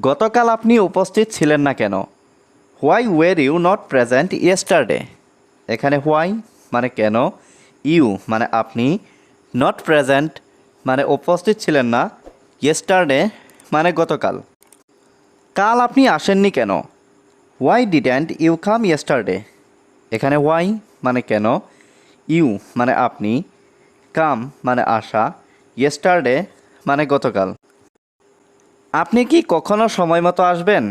গতকাল আপনি উপস্থিত ছিলেন না কেন? Why were you not present yesterday এখানে হোয়াই মানে কেন? ইউ মানে আপনি নট প্রেজেন্ট মানে উপস্থিত ছিলেন না ইয়েস্টারডে মানে গতকাল। কাল আপনি আসেননি কেন? Why didn't you come yesterday এখানে হোয়াই মানে কেন? ইউ মানে আপনি কাম মানে আসা ইয়েস্টারডে মানে গতকাল। আপনি কি কখনো সময় মতো আসবেন?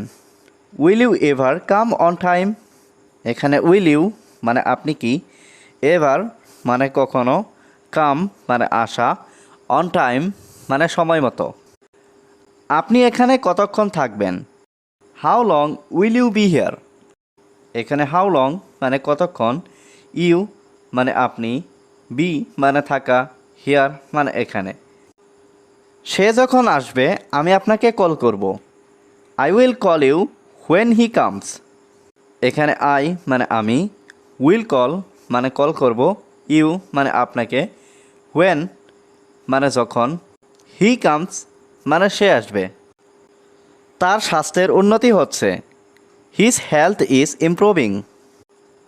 Will you ever come on time এখানে উইল ইউ মানে আপনি কি? এভার মানে কখনো কাম মানে আসা অন টাইম মানে সময় মতো। আপনি এখানে কতক্ষণ থাকবেন? How long will you be here এখানে হাউ লং মানে কতক্ষণ? ইউ মানে আপনি বি মানে থাকা হিয়ার মানে এখানে। সে যখন আসবে, আমি আপনাকে কল করব। I will call you when he comes এখানে আই মানে আমি উইল কল মানে কল করব ইউ মানে আপনাকে হোয়েন মানে যখন হি কামস মানে সে আসবে। তার স্বাস্থ্যের উন্নতি হচ্ছে। হিজ হেলথ ইজ ইমপ্রুভিং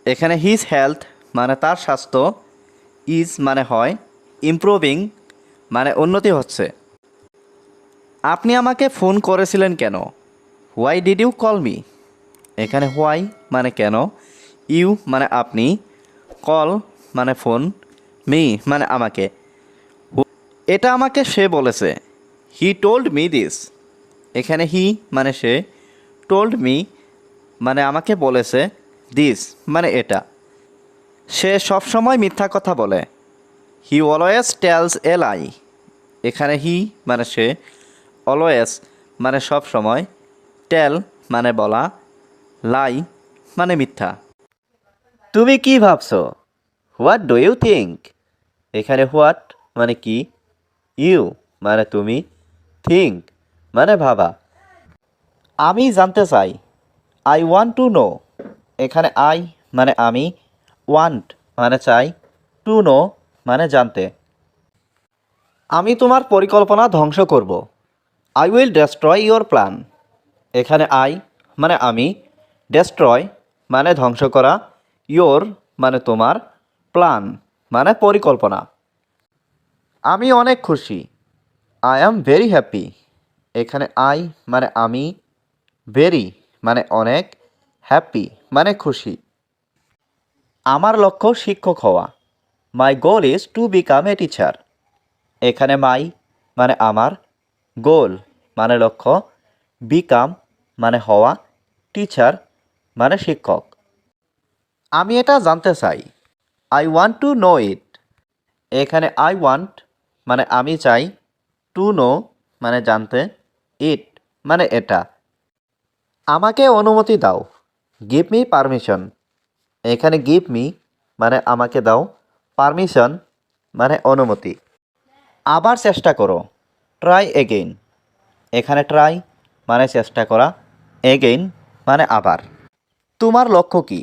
এখানে হিজ হেলথ মানে তার স্বাস্থ্য ইজ মানে হয় ইমপ্রুভিং মানে উন্নতি হচ্ছে। আপনি আমাকে ফোন করেছিলেন কেন? Why did you call me এখানে হোয়াই মানে কেন? ইউ মানে আপনি। কল মানে ফোন। মি মানে আমাকে। এটা আমাকে সে বলেছে। হি টোল্ড মি দিস এখানে হি মানে সে। টোল্ড মি মানে আমাকে বলেছে দিস মানে এটা। সে সবসময় মিথ্যা কথা বলে। হি অলওয়েজ টেলস এ লাই এখানে হি মানে সে। অলওয়েজ মানে সব সময় টেল মানে বলা লাই মানে মিথ্যা। তুমি কি ভাবছ? হোয়াট ডু ইউ থিঙ্ক এখানে হোয়াট মানে কি? ইউ মানে তুমি। থিঙ্ক মানে ভাবা। আমি জানতে চাই। আই ওয়ান্ট টু নো এখানে আই মানে আমি। ওয়ান্ট মানে চাই। টু নো মানে জানতে। আমি তোমার পরিকল্পনা ধ্বংস করব। I will destroy your plan এখানে আই মানে আমি ডেস্ট্রয় মানে ধ্বংস করা ইয়োর মানে তোমার প্ল্যান মানে পরিকল্পনা। আমি অনেক খুশি। আই অ্যাম ভেরি হ্যাপি এখানে আই মানে আমি ভেরি মানে অনেক হ্যাপি মানে খুশি। আমার লক্ষ্য শিক্ষক হওয়া। My goal is to become a teacher এখানে মাই মানে আমার গোল মানে লক্ষ্য বিকাম মানে হওয়া টিচার মানে শিক্ষক। আমি এটা জানতে চাই। I want to know it এখানে আই ওয়ান্ট মানে আমি চাই টু নো মানে জানতে ইট মানে এটা। আমাকে অনুমতি দাও। গিভ মি পারমিশন এখানে গিভ মি মানে আমাকে দাও পারমিশন মানে অনুমতি। আবার চেষ্টা করো। ট্রাই এগেইন এখানে ট্রাই মানে চেষ্টা করা এগেইন মানে আবার। তোমার লক্ষ্য কি?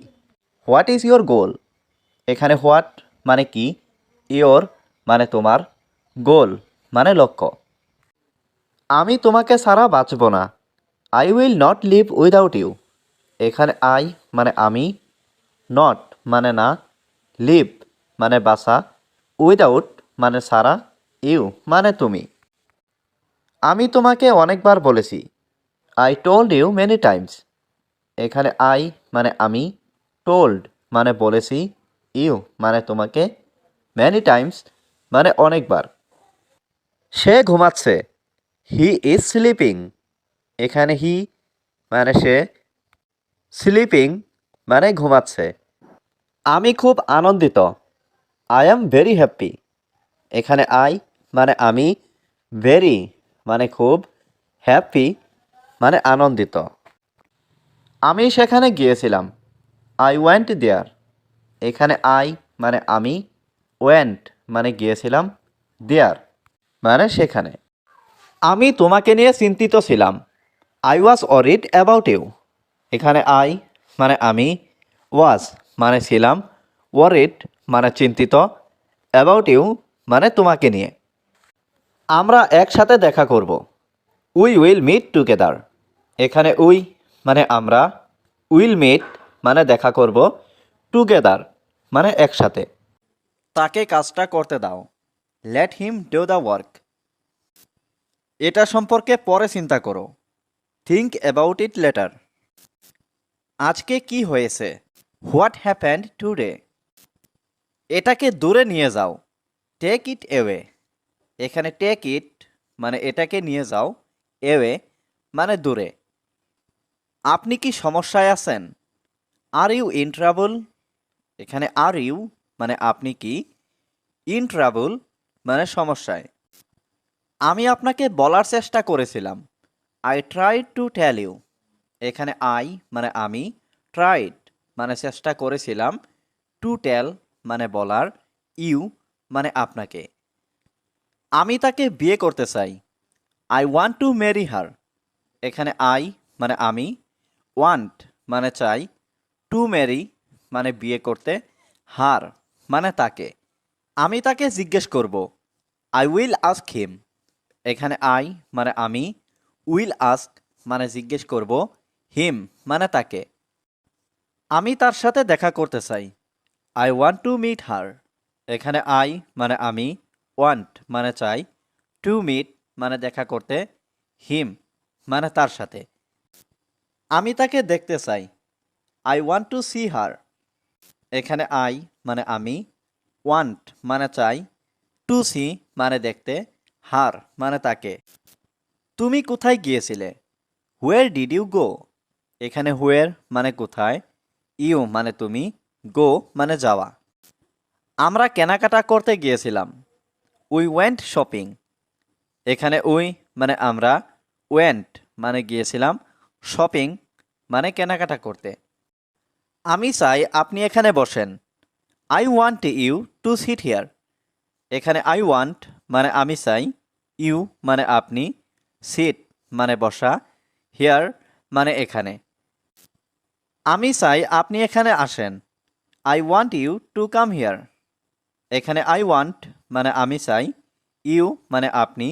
হোয়াট ইজ ইয়োর গোল এখানে হোয়াট মানে কি? ইয়োর মানে তোমার গোল মানে লক্ষ্য। আমি তোমাকে সারা বাঁচব না। I will not live without you এখানে আই মানে আমি নট মানে না লিভ মানে বাসা উইদাউট মানে সারা ইউ মানে তুমি। আমি তোমাকে অনেকবার বলেছি। I told you many times এখানে আই মানে আমি টোল্ড মানে বলেছি ইউ মানে তোমাকে ম্যানি টাইমস মানে অনেকবার। সে ঘুমাচ্ছে। হি ইজ স্লিপিং এখানে হি মানে সে স্লিপিং মানে ঘুমাচ্ছে। আমি খুব আনন্দিত। আই অ্যাম ভেরি হ্যাপি এখানে আই মানে আমি ভেরি মানে খুব হ্যাপি মানে আনন্দিত। আমি সেখানে গিয়েছিলাম। আই ওয়েন্ট দেয়ার এখানে আই মানে আমি ওয়েন্ট মানে গিয়েছিলাম দেয়ার মানে সেখানে। আমি তোমাকে নিয়ে চিন্তিত ছিলাম। I was worried about you এখানে আই মানে আমি ওয়াজ মানে ছিলাম ওয়ারিড মানে চিন্তিত অ্যাবাউট ইউ মানে তোমাকে নিয়ে। আমরা একসাথে দেখা করব। We will meet together. এখানে উই মানে আমরা। উইল মেট মানে দেখা করব। টুগেদার মানে একসাথে। তাকে কাজটা করতে দাও। Let him do the work. এটা সম্পর্কে পরে চিন্তা করো। Think about it later. আজকে কি হয়েছে? What happened today? এটাকে দূরে নিয়ে যাও। Take it away. এখানে টেক ইট মানে এটাকে নিয়ে যাও এওয়ে মানে দূরে। আপনি কি সমস্যায় আছেন? আর ইউ ইন ট্রাবল এখানে আর ইউ মানে আপনি কি? ইন ট্রাবল মানে সমস্যায়। আমি আপনাকে বলার চেষ্টা করেছিলাম। I tried to tell you এখানে আই মানে আমি ট্রাইড মানে চেষ্টা করেছিলাম টু টেল মানে বলার। ইউ মানে আপনাকে। আমি তাকে বিয়ে করতে চাই। I want to marry her এখানে আই মানে আমি। ওয়ান্ট মানে চাই। টু মেরি মানে বিয়ে করতে। হার মানে তাকে। আমি তাকে জিজ্ঞেস করব। আই উইল আস্ক হিম এখানে আই মানে আমি। উইল আস্ক মানে জিজ্ঞেস করব। হিম মানে তাকে। আমি তার সাথে দেখা করতে চাই। I want to meet her এখানে আই মানে আমি। ওয়ান্ট মানে চাই টু মিট মানে দেখা করতে হিম মানে তার সাথে। আমি তাকে দেখতে চাই। I want to see her এখানে আই মানে আমি ওয়ান্ট মানে চাই টু সি মানে দেখতে হার মানে তাকে। তুমি কোথায় গিয়েছিলে? হুয়ের ডিড ইউ গো এখানে হুয়ের মানে কোথায় ইউ মানে তুমি গো মানে যাওয়া। আমরা কেনাকাটা করতে গিয়েছিলাম। উই ওয়েন্ট শপিং এখানে উই মানে আমরা ওয়েন্ট মানে গিয়েছিলাম শপিং মানে কেনাকাটা করতে। আমি চাই আপনি এখানে বসেন। I want you to sit here এখানে আই ওয়ান্ট মানে আমি চাই ইউ মানে আপনি সিট মানে বসা হিয়ার মানে এখানে। আমি চাই আপনি এখানে আসেন। I want you to come here এখানে আই ওয়ান্ট মানে আমি চাই ইউ মানে আপনি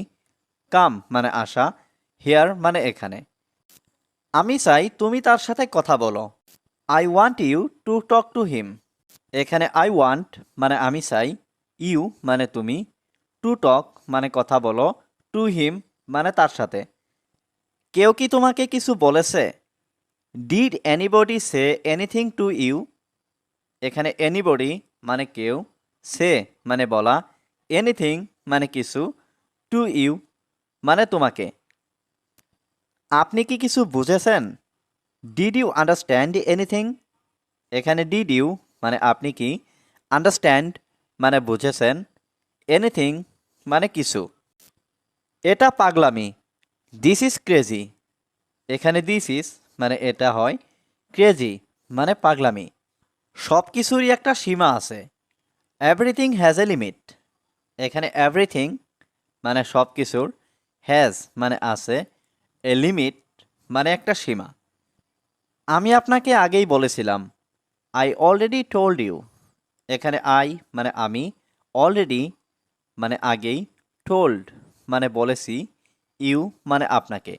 কাম মানে আসা হিয়ার মানে এখানে। আমি চাই তুমি তার সাথে কথা বলো। I want you to talk to him এখানে আই ওয়ান্ট মানে আমি চাই ইউ মানে তুমি টু টক মানে কথা বলো টু হিম মানে তার সাথে। কেউ কি তোমাকে কিছু বলেছে? Did anybody say anything to you এখানে এনিবডি মানে কেউ সে মানে বলা এনিথিং মানে কিছু টু ইউ মানে তোমাকে। আপনি কি কিছু বুঝেছেন? ডিড ইউ আন্ডারস্ট্যান্ড এনিথিং এখানে ডিড ইউ মানে আপনি কি আন্ডারস্ট্যান্ড মানে বুঝেছেন এনিথিং মানে কিছু। এটা পাগলামি। দিস ইজ ক্রেজি এখানে দিস ইজ মানে এটা হয় ক্রেজি মানে পাগলামি। সব কিছুরই একটা সীমা আছে। এভরিথিং হ্যাজ এ লিমিট এখানে এভরিথিং মানে সব কিছুর হ্যাজ মানে আছে এ লিমিট মানে একটা সীমা। আমি আপনাকে আগেই বলেছিলাম আই অলরেডি টোল্ড ইউ এখানে আই মানে আমি অলরেডি মানে আগেই টোল্ড মানে বলেছি ইউ মানে আপনাকে।